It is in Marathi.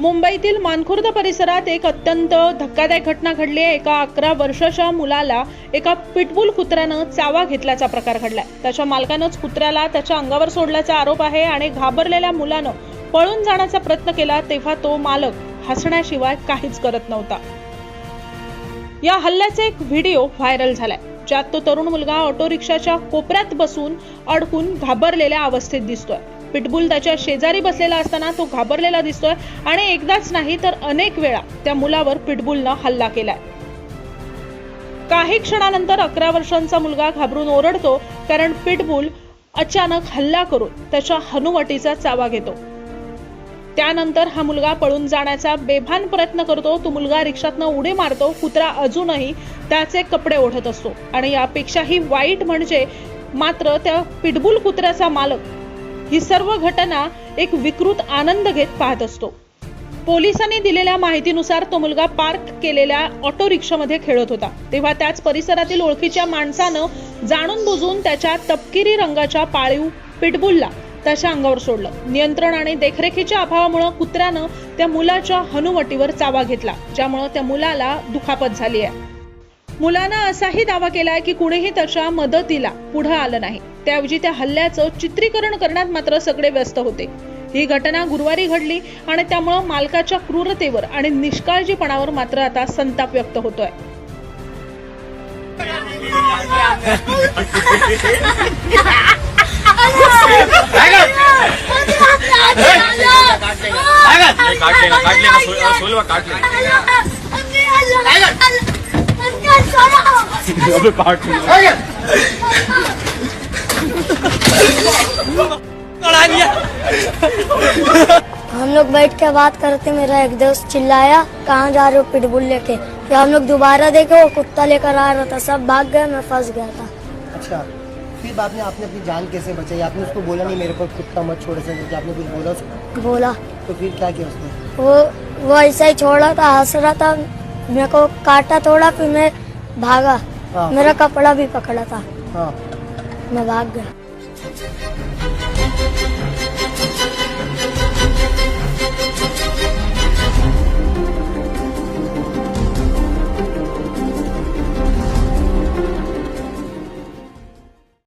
मुंबईतील मानखुर्द परिसरात एक अत्यंत धक्कादायक घटना घडली आहे. एका अकरा वर्षाच्या मुलाला एका पिटबुल कुत्र्यानं चावा घेतल्याचा प्रकार घडलाय. त्याच्या मालकानंच कुत्र्याला त्याच्या अंगावर सोडल्याचा आरोप आहे आणि घाबरलेल्या मुलानं पळून जाण्याचा प्रयत्न केला तेव्हा तो मालक हसण्याशिवाय काहीच करत नव्हता. या हल्ल्याचा एक व्हिडिओ व्हायरल झालाय. ज्यात तो तरुण मुलगा ऑटो रिक्षाच्या कोपऱ्यात बसून अडकून घाबरलेल्या अवस्थेत दिसतोय. पिटबुल त्याच्या शेजारी बसलेला असताना तो घाबरलेला दिसतोय आणि एकदाच नाही तर अनेक वेळा त्या मुलावर पिटबुलनं हल्ला केलाय. काही क्षणानंतर अकरा वर्षांचा मुलगा घाबरून ओरडतो कारण पिटबुल अचानक हल्ला करून त्याच्या हनुवटीचा चावा घेतो. त्यानंतर हा मुलगा पळून जाण्याचा बेभान प्रयत्न करतो. तो मुलगा रिक्षातनं उडी मारतो कुत्रा अजूनही त्याचे कपडे ओढत असतो आणि यापेक्षाही वाईट म्हणजे मात्र त्या पिटबुल कुत्र्याचा मालक ही सर्व घटना एक विकृत आनंद घेत पाहत असतो. पोलिसांनी दिलेल्या माहितीनुसार तो मुलगा पार्क केलेल्या ऑटो रिक्षामध्ये खेळत होता. तेव्हा त्याच परिसरातील ओळखीच्या माणसानं जाणून बुजून त्याच्या तपकिरी रंगाच्या पाळीव पिटबुलला त्याच्या अंगावर सोडलं. नियंत्रण आणि देखरेखीच्या अभावामुळे कुत्र्यानं त्या मुलाच्या हनुवटीवर चावा घेतला ज्यामुळे त्या मुलाला दुखापत झाली आहे. मुलानं असाही दावा केलाय की कुणीही त्याच्या मदतीला पुढे आलं नाही त्याऐवजी त्या हल्ल्याचं चित्रीकरण करण्यात मात्र सगळे व्यस्त होते ही घटना गुरुवारी घडली आणि त्यामुळं मालकाच्या क्रूरतेवर आणि निष्काळजीपणावर मात्र आता संताप व्यक्त होतोय काट लेना अबे काट हम लोग बैठ के बात करते मेरा एक दोस्त चिल्लाया कहाँ जा रहे हो पिटबुल लेके? फिर हम लोग दोबारा देखे वो कुत्ता लेकर आ रहा था सब भाग गए मैं फंस गया था। अच्छा फिर बाद में आपने अपनी जान कैसे बचाई? आपने उसको बोला नहीं मेरे को कुत्ता मत छोड़ सके कि आपने कुछ बोला उसको? बोला। तो फिर क्या किया उसने? वो वो ऐसा ही छोड़ा था हंस रहा था मेरे को काटा थोड़ा फिर मैं भागा। हाँ। मेरा कपड़ा भी पकड़ा था हाँ मैं भाग गया